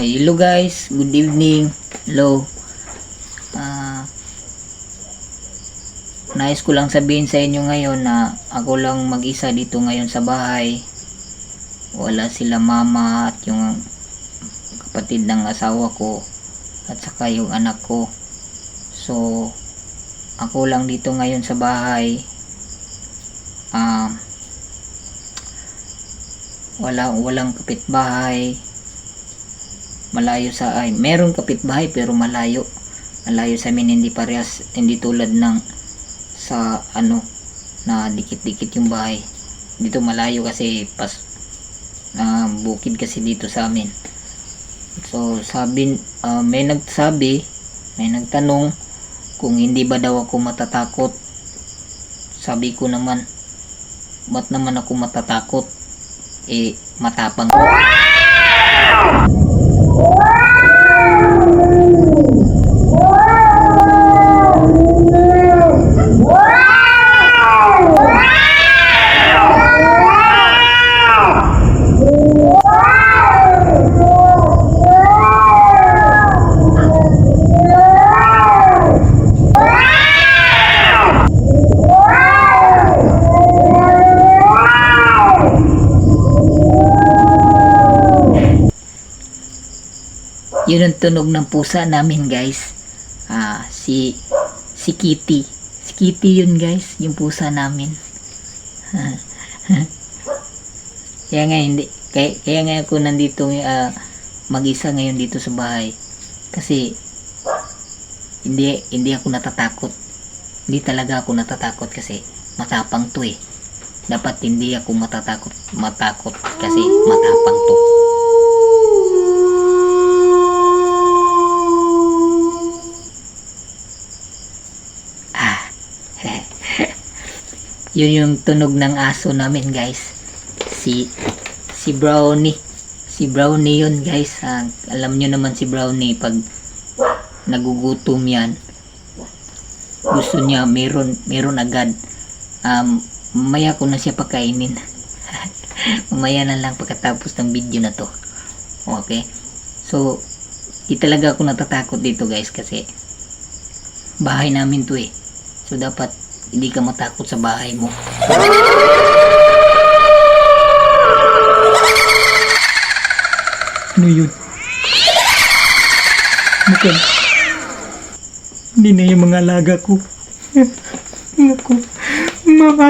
Hello guys, good evening. Hello. Ah nais ko lang sabihin sa inyo ngayon na ako lang mag-isa dito ngayon sa bahay. Wala sila mama at yung kapatid ng asawa ko at saka yung anak ko. So, ako lang dito ngayon sa bahay. Ah wala walang kapitbahay malayo sa ay meron kapitbahay pero malayo. Malayo sa amin hindi parehas hindi tulad ng sa ano na dikit-dikit yung bahay. Dito malayo kasi pas na bukid kasi dito sa amin. So sabi ah, may nagsabi may nagtanong kung hindi ba daw ako matatakot. Sabi ko naman ba't naman ako matatakot? Eh matapang yun ang tunog ng pusa namin guys. Ah si si Kitty. Si Kitty yun guys yung pusa namin. Kaya nga hindi kaya, kaya nga ako nandito ah, mag-isa ngayon dito sa bahay. Kasi hindi hindi ako natatakot. Hindi talaga ako natatakot kasi matapang to eh. Dapat hindi ako matatakot matakot kasi matapang to Yun yung tunog ng aso namin, guys. Si si Brownie. Si Brownie yun, guys. Ah, alam nyo naman si Brownie pag nagugutom yan. Gusto niya meron meron agad. Um, mamaya ko na siya pakainin. mamaya na lang pagkatapos ng video na to. Okay? So, di talaga ako natatakot dito guys kasi bahay namin to eh. So dapat hindi ka matakot sa bahay mo. Ano yun? Bukan. Hindi na yung mga alaga ko. Naku. Mga.